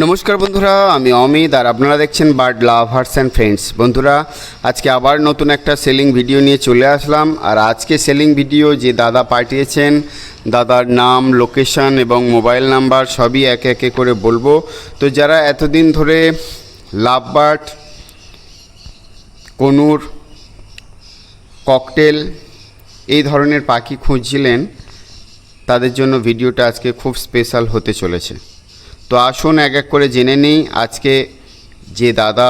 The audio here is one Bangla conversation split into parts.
নমস্কার বন্ধুরা, আমি অমিত আর আপনারা দেখছেন বার্ড লাভার্স অ্যান্ড ফ্রেন্ডস। বন্ধুরা, আজকে আবার নতুন একটা সেলিং ভিডিও নিয়ে চলে আসলাম। আর আজকে সেলিং ভিডিও যে দাদা পাঠিয়েছেন, দাদার নাম, লোকেশন এবং মোবাইল নাম্বার সবই একে একে করে বলব। তো যারা এতদিন ধরে লাভ বার্ড কনুর, ককটেল এই ধরনের পাখি খুঁজছিলেন, তাদের জন্য ভিডিওটা আজকে খুব স্পেশাল হতে চলেছে। তো আসুন এক এক করে জেনে নিই। আজকে যে দাদা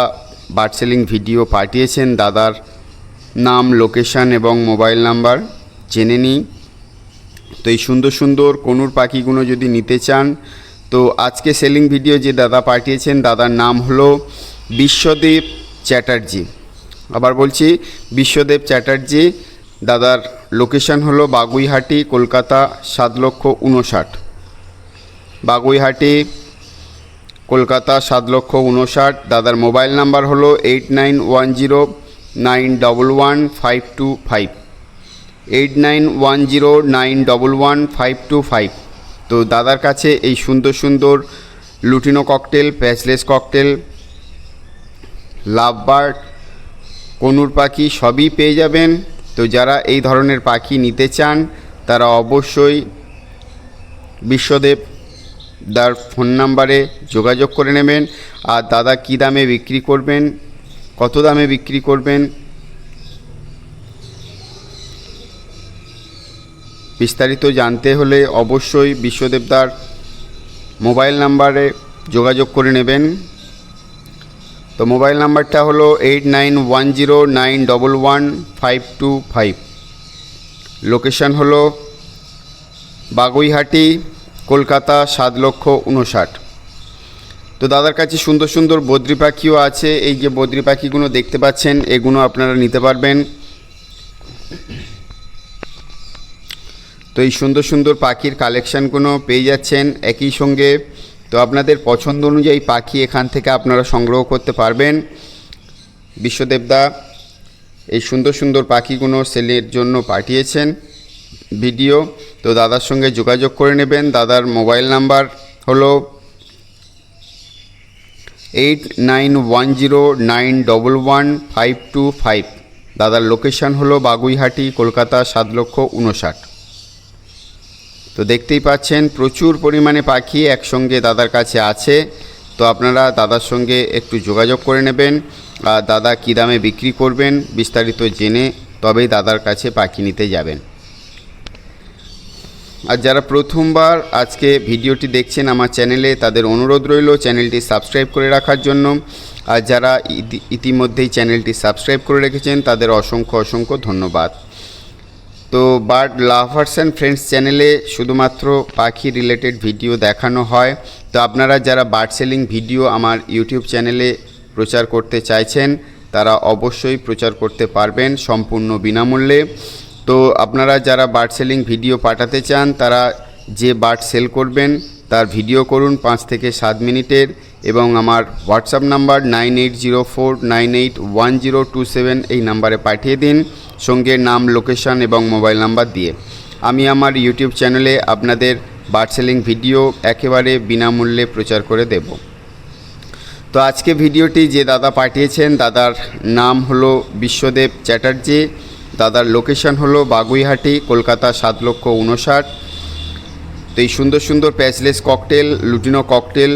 বার্ড সেলিং ভিডিও পাঠিয়েছেন, দাদার নাম, লোকেশন এবং মোবাইল নাম্বার জেনে নিই। তো এই সুন্দর সুন্দর কনুর পাখিগুলো যদি নিতে চান, তো আজকে সেলিং ভিডিও যে দাদা পাঠিয়েছেন, দাদার নাম হলো বিশ্বদেব চ্যাটার্জি। আবার বলছি, বিশ্বদেব চ্যাটার্জি, দাদার লোকেশন হলো বাগুইহাটি, কলকাতা, সাত লক্ষ উনষাট বাগুইহাটি কলকাতা সাত লক্ষ উনষাট। দাদার মোবাইল নাম্বার হলো eight nine one zero nine double one five two five. Eight nine one zero nine double one five two five. তো দাদার কাছে এই সুন্দর সুন্দর lutino cockatiel, patchless cockatiel love bird conure পাখি সবই পেয়ে যাবেন। তো যারা এই ধরনের পাখি নিতে চান, তারা অবশ্যই বিশ্বদেব দার ফোন নাম্বারে যোগাযোগ করে নেবেন। আর দাদা কী দামে বিক্রি করবেন? কত দামে বিক্রি করবেন? বিস্তারিত জানতে হলে অবশ্যই বিশ্বদেবদার মোবাইল নাম্বারে যোগাযোগ করে নেবেন। তো মোবাইল নাম্বারটা হলো eight nine one zero nine double one five two five. Location হলো বাগুইহাটি কলকাতা সাত লক্ষ উনষাট তো দাদার কাছে সুন্দর সুন্দর বদ্রি পাখিও আছে। এই যে বদ্রি পাখিগুলো দেখতে পাচ্ছেন, এগুলো আপনারা নিতে পারবেন। তো এই সুন্দর সুন্দর পাখির কালেকশানগুলো পেয়ে যাচ্ছেন একই সঙ্গে। তো আপনাদের পছন্দ অনুযায়ী পাখি এখান থেকে আপনারা সংগ্রহ করতে পারবেন। বিশ্বদেবদা এই সুন্দর সুন্দর পাখিগুলো সেলের জন্য পাঠিয়েছেন। ভিডিও তো দাদার সঙ্গে যোগাযোগ করে নেবেন। দাদার মোবাইল নাম্বার হলো eight nine one zero nine double one five two five দাদার লোকেশান হলো বাগুইহাটি, কলকাতা, সাত লক্ষ উনষাট তো দেখতেই পাচ্ছেন, প্রচুর পরিমাণে পাখি একসঙ্গে দাদার কাছে আছে। তো আপনারা দাদার সঙ্গে একটু যোগাযোগ করে নেবেন। আর দাদা কী দামে বিক্রি করবেন, বিস্তারিত জেনে তবেই দাদার কাছে পাখি নিতে যাবেন। আর যারা প্রথমবার আজকে ভিডিওটি দেখছেন আমার চ্যানেলে, তাদের অনুরোধ রইল চ্যানেলটি সাবস্ক্রাইব করে রাখার জন্য। আর যারা ইতিমধ্যেই চ্যানেলটি সাবস্ক্রাইব করে রেখেছেন, তাদের অসংখ্য অসংখ্য ধন্যবাদ। তো বার্ড লাভার্স অ্যান্ড ফ্রেন্ডস চ্যানেলে শুধুমাত্র পাখি রিলেটেড ভিডিও দেখানো হয়। তো আপনারা যারা বার্ড সেলিং ভিডিও আমার ইউটিউব চ্যানেলে প্রচার করতে চাইছেন, তারা অবশ্যই প্রচার করতে পারবেন সম্পূর্ণ বিনামূল্যে। তো আপনারা যারা বার্ড সেলিং ভিডিও পাঠাতে চান, তারা যে বার্ড সেল করবেন, তার ভিডিও করুন পাঁচ থেকে সাত মিনিটের এবং আমার WhatsApp number nine eight zero four nine eight one zero two seven এই নাম্বারে পাঠিয়ে দিন, সঙ্গে নাম, লোকেশন এবং মোবাইল নাম্বার দিয়ে। আমি আমার ইউটিউব চ্যানেলে আপনাদের বার্ড সেলিং ভিডিও একেবারে বিনামূল্যে প্রচার করে দেব। তো আজকে ভিডিওটি যে দাদা পাঠিয়েছেন, দাদার নাম হলো বিশ্বদেব চ্যাটার্জি। দাদার লোকেশন হলো বাগুইহাটি, কলকাতা সাত লক্ষ উনষাট। তো এই সুন্দর সুন্দর patchless cockatiel lutino cockatiel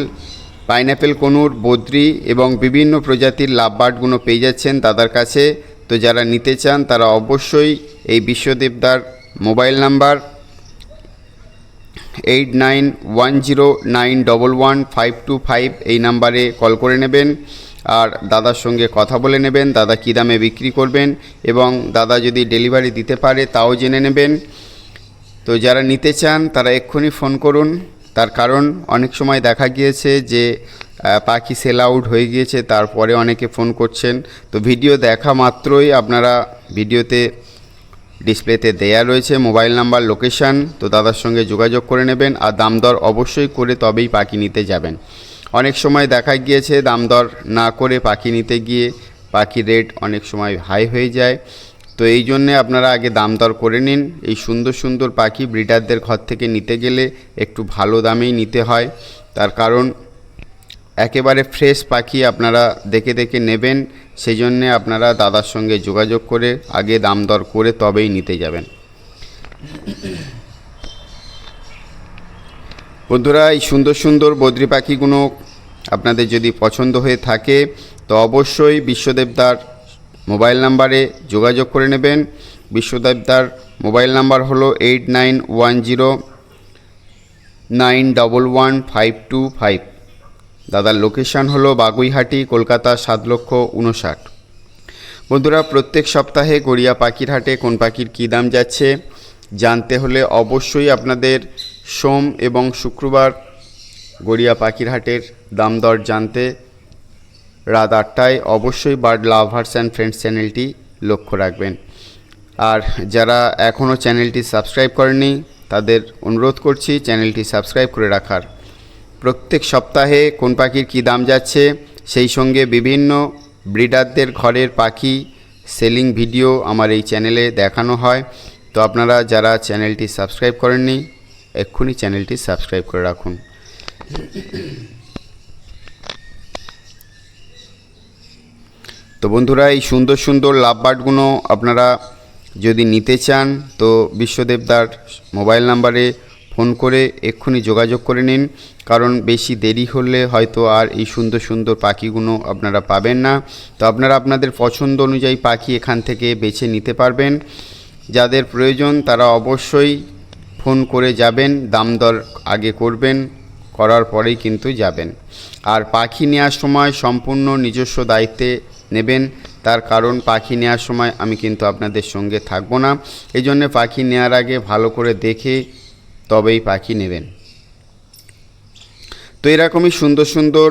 pineapple conure, বদ্রি এবং বিভিন্ন প্রজাতির লাভবার্ডগুলো পেয়ে যাচ্ছেন দাদার কাছে। তো যারা নিতে চান তারা অবশ্যই এই বিশ্বদেবদার mobile number eight nine one zero nine double one five two five এই নাম্বারে কল করে নেবেন। আর দাদার সঙ্গে কথা বলে নেবেন, দাদা কী দামে বিক্রি করবেন এবং দাদা যদি ডেলিভারি দিতে পারে তাও জেনে নেবেন। তো যারা নিতে চান তারা এক্ষুনি ফোন করুন। তার কারণ অনেক সময় দেখা গিয়েছে যে পাখি সেল আউট হয়ে গিয়েছে, তারপরে অনেকে ফোন করছেন। তো ভিডিও দেখা মাত্রই আপনারা ভিডিওতে ডিসপ্লেতে দেয়া রয়েছে মোবাইল নাম্বার, লোকেশান। তো দাদার সঙ্গে যোগাযোগ করে নেবেন আর দাম দর অবশ্যই করে তবেই পাখি নিতে যাবেন। অনেক সময় দেখা গিয়েছে দাম দর না করে পাখি নিতে গিয়ে পাখির রেট অনেক সময় হাই হয়ে যায়। তো এই জন্যে আপনারা আগে দাম দর করে নিন। এই সুন্দর সুন্দর পাখি ব্রিডারদের ঘর থেকে নিতে গেলে একটু ভালো দামেই নিতে হয়। তার কারণ একেবারে ফ্রেশ পাখি আপনারা দেখে দেখে নেবেন সেই জন্যে আপনারা দাদার সঙ্গে যোগাযোগ করে আগে দাম দর করে তবেই নিতে যাবেন। বন্ধুরা, এই সুন্দর সুন্দর বদ্রি পাখিগুলো আপনাদের যদি পছন্দ হয়ে থাকে, তো অবশ্যই বিশ্বদেবদার মোবাইল নাম্বারে যোগাযোগ করে নেবেন। বিশ্বদেবদার মোবাইল নাম্বার হলো eight nine one zero nine double one five two five. দাদার লোকেশান হলো বাগুইহাটি, কলকাতা, সাত লক্ষ উনষাট বন্ধুরা, প্রত্যেক সপ্তাহে গড়িয়া পাখির হাটে কোন পাখির কী দাম যাচ্ছে, জানতে হলে অবশ্যই আপনাদের সোম এবং শুক্রবার গড়িয়া পাখিরহাটের দাম দর জানতে রাত আটটায় অবশ্যই বার্ড লাভার্স অ্যান্ড ফ্রেন্ডস চ্যানেলটি লক্ষ্য রাখবেন। আর যারা এখনও চ্যানেলটি সাবস্ক্রাইব করেনি তাদের অনুরোধ করছি চ্যানেলটি সাবস্ক্রাইব করে রাখার। প্রত্যেক সপ্তাহে কোন পাখির কী দাম যাচ্ছে, সেই সঙ্গে বিভিন্ন ব্রিডারদের ঘরের পাখি সেলিং ভিডিও আমার এই চ্যানেলে দেখানো হয়। তো আপনারা যারা চ্যানেলটি সাবস্ক্রাইব করেননি এক্ষুনি চ্যানেলটি সাবস্ক্রাইব করে রাখুন। তো বন্ধুরা, এই সুন্দর সুন্দর লাভ বার্ডগুলো আপনারা যদি নিতে চান, তো বিশ্বদেবদার মোবাইল নাম্বারে ফোন করে এক্ষুনি যোগাযোগ করে নিন। কারণ বেশি দেরি হলে হয়তো আর এই সুন্দর সুন্দর পাখিগুলো আপনারা পাবেন না। তো আপনারা আপনাদের পছন্দ অনুযায়ী পাখি এখান থেকে বেছে নিতে পারবেন। যাদের প্রয়োজন তারা অবশ্যই ফোন করে যাবেন, দাম দর আগে করবেন, করার পরেই কিন্তু যাবেন। আর পাখি নেওয়ার সময় সম্পূর্ণ নিজস্ব দায়িত্বে নেবেন, তার কারণ পাখি নেওয়ার সময় আমি কিন্তু আপনাদের সঙ্গে থাকব না। এই জন্য পাখি নেওয়ার আগে ভালো করে দেখে তবেই পাখি নেবেন। তো এরকমই সুন্দর সুন্দর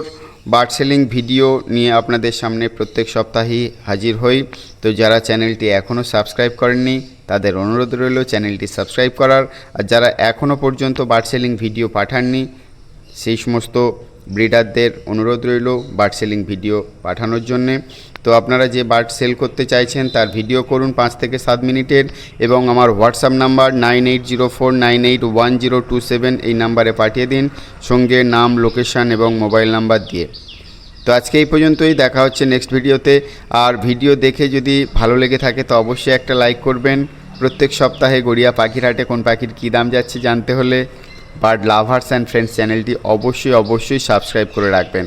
বার্ড সেলিং ভিডিও নিয়ে আপনাদের সামনে প্রত্যেক সপ্তাহেই হাজির হই। তো যারা চ্যানেলটি এখনও সাবস্ক্রাইব করেননি, তাদের অনুরোধ রইল চ্যানেলটি সাবস্ক্রাইব করার। আর যারা এখনও পর্যন্ত বার্ড সেলিং ভিডিও পাঠাননি, সেই সমস্ত ব্রিডারদের অনুরোধ রইল বার্ড সেলিং ভিডিও পাঠানোর জন্যে। তো আপনারা যে বার্ড সেল করতে চাইছেন তার ভিডিও করুন পাঁচ থেকে সাত মিনিটের এবং আমার WhatsApp number nine eight zero four nine eight one zero two seven এই নাম্বারে পাঠিয়ে দিন সঙ্গে নাম, লোকেশান এবং মোবাইল নাম্বার দিয়ে। তো আজকে এই পর্যন্তই, দেখা হচ্ছে নেক্সট ভিডিওতে। আর ভিডিও দেখে যদি ভালো লেগে থাকে তো অবশ্যই একটা লাইক করবেন। প্রত্যেক সপ্তাহে গড়িয়া পাখির হাটে কোন পাখির কী দাম যাচ্ছে জানতে হলে বার্ড লাভার্স অ্যান্ড ফ্রেন্ডস চ্যানেলটি অবশ্যই অবশ্যই সাবস্ক্রাইব করে রাখবেন।